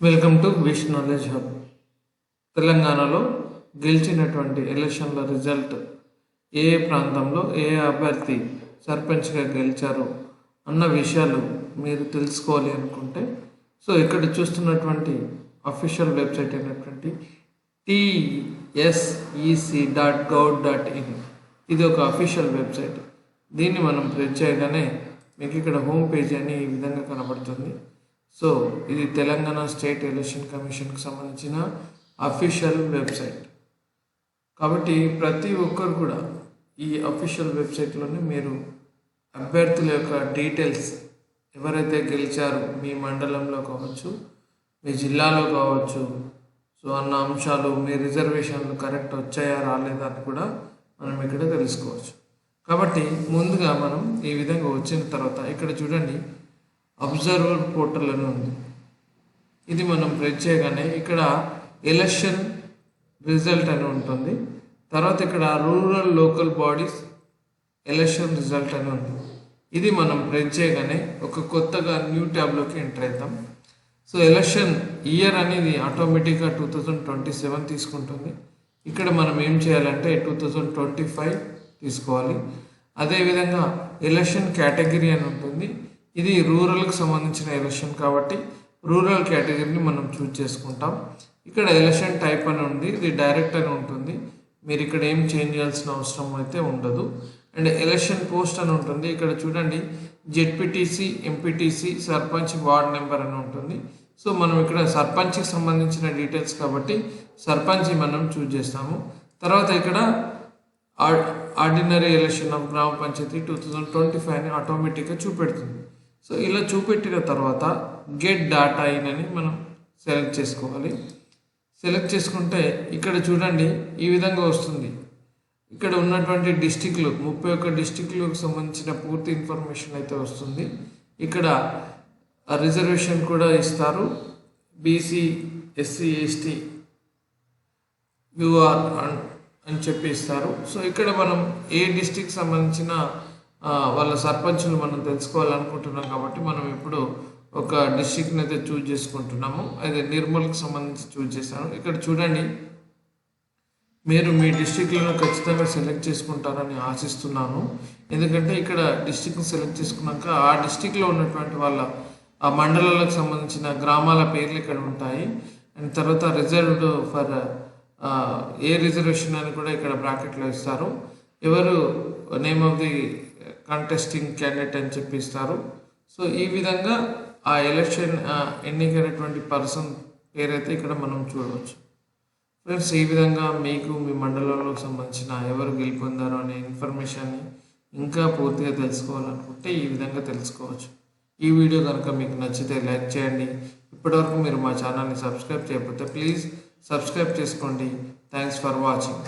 Welcome to Wish Knowledge Hub తెలంగాణలో గెలిచినటువంటి ఎలక్షన్ల రిజల్ట్ ఏ ప్రాంతంలో ఏ అభ్యర్థి సర్పంచ్గా గెలిచారు అన్న విషయాలు మీరు తెలుసుకోవాలి అనుకుంటే సో ఇక్కడ చూస్తున్నటువంటి అఫీషియల్ వెబ్సైట్ అయినటువంటి TSEC dot gov dot in ఇది ఒక అఫీషియల్ వెబ్సైట్ దీన్ని మనం ప్రెస్ చేయగానే మీకు ఇక్కడ హోమ్ పేజ్ అని ఈ విధంగా కనబడుతుంది. సో ఇది తెలంగాణ స్టేట్ ఎలక్షన్ కమిషన్కి సంబంధించిన అఫీషియల్ వెబ్సైట్. కాబట్టి ప్రతి ఒక్కరు కూడా ఈ అఫీషియల్ వెబ్సైట్లోనే మీరు అభ్యర్థుల యొక్క డీటెయిల్స్ ఎవరైతే గెలిచారో మీ మండలంలో కావచ్చు మీ జిల్లాలో కావచ్చు సో అన్న అంశాలు మీ రిజర్వేషన్లు కరెక్ట్ వచ్చాయా రాలేదా అని కూడా మనం ఇక్కడ తెలుసుకోవచ్చు. కాబట్టి ముందుగా మనం ఈ విధంగా వచ్చిన తర్వాత ఇక్కడ చూడండి అబ్జర్వర్ పోర్టల్ అని ఉంది. ఇది మనం ప్రెస్ చేయగానే ఇక్కడ ఎలక్షన్ రిజల్ట్ అని ఉంటుంది. తర్వాత ఇక్కడ rural local bodies election result అని ఉంది. ఇది మనం ప్రెస్ చేయగానే ఒక కొత్తగా న్యూ ట్యాబ్లోకి ఎంటర్ అవుతాం సో ఎలక్షన్ ఇయర్ అనేది ఆటోమేటిక్గా టూ థౌజండ్ ట్వంటీ సెవెన్ తీసుకుంటుంది. ఇక్కడ మనం ఏం చేయాలంటే టూ థౌజండ్ ట్వంటీ ఫైవ్ తీసుకోవాలి. అదేవిధంగా ఎలక్షన్ కేటగిరీ అని ఉంటుంది. ఇది రూరల్కి సంబంధించిన ఎలక్షన్ కాబట్టి రూరల్ కేటగిరీని మనం చూజ్ చేసుకుంటాం. ఇక్కడ ఎలక్షన్ టైప్ అని ఉంది ఇది డైరెక్ట్ అని ఉంటుంది. మీరు ఇక్కడ ఏం చేంజ్ చేయాల్సిన అవసరం అయితే ఉండదు. అండ్ ఎలక్షన్ పోస్ట్ అని ఉంటుంది. ఇక్కడ చూడండి ZPTC MPTC sarpanch ward number అని ఉంటుంది. సో మనం ఇక్కడ సర్పంచ్కి సంబంధించిన డీటెయిల్స్ కాబట్టి సర్పంచ్ మనం చూజ్ చేస్తాము. తర్వాత ఇక్కడ ordinary election of gram panchayat two thousand twenty five అని ఆటోమేటిక్గా చూపెడుతుంది. సో ఇలా చూపెట్టిన తర్వాత గెట్ డాటా ఇన్ అని మనం సెలెక్ట్ చేసుకోవాలి. సెలెక్ట్ చేసుకుంటే ఇక్కడ చూడండి ఈ విధంగా వస్తుంది. ఇక్కడ ఉన్నటువంటి డిస్టిక్లు ముప్పై ఒక్క డిస్టిక్లకు సంబంధించిన పూర్తి ఇన్ఫర్మేషన్ అయితే వస్తుంది. ఇక్కడ రిజర్వేషన్ కూడా ఇస్తారు. బీసీ ఎస్సీ ఎస్టీ యూఆర్ అని చెప్పి ఇస్తారు. సో ఇక్కడ మనం ఏ డిస్టిక్ సంబంధించిన వాళ్ళ సర్పంచులు మనం తెలుసుకోవాలనుకుంటున్నాం కాబట్టి మనం ఇప్పుడు ఒక డిస్టిక్ని అయితే చూజ్ చేసుకుంటున్నాము. అయితే నిర్మల్కి సంబంధించి చూజ్ చేశాను. ఇక్కడ చూడండి. మీరు మీ డిస్టిక్లను ఖచ్చితంగా సెలెక్ట్ చేసుకుంటారని ఆశిస్తున్నాను. ఎందుకంటే ఇక్కడ డిస్టిక్ని సెలెక్ట్ చేసుకున్నాక ఆ డిస్టిక్లో ఉన్నటువంటి వాళ్ళ ఆ మండలాలకు సంబంధించిన గ్రామాల పేర్లు ఇక్కడ ఉంటాయి. అండ్ తర్వాత రిజర్వ్డ్ ఫర్ ఏ రిజర్వేషన్ అని కూడా ఇక్కడ బ్రాకెట్లో ఇస్తారు. ఎవరు name of the contesting candidate అని చెప్పి ఇస్తారు సో ఈ విధంగా ఆ ఎలక్షన్ ఎన్నికైనటువంటి పర్సన్ పేరైతే ఇక్కడ మనం చూడవచ్చు. ఫ్రెండ్స్ ఈ విధంగా మీకు మీ మండలంలో సంబంధించిన ఎవరు గెలుపొందారో అనే ఇన్ఫర్మేషన్ని ఇంకా పూర్తిగా తెలుసుకోవాలనుకుంటే ఈ విధంగా తెలుసుకోవచ్చు. ఈ వీడియో కనుక మీకు నచ్చితే లైక్ చేయండి. ఇప్పటివరకు మీరు మా ఛానల్ని సబ్స్క్రైబ్ చేయకపోతే ప్లీజ్ సబ్స్క్రైబ్ చేసుకోండి. Thanks for watching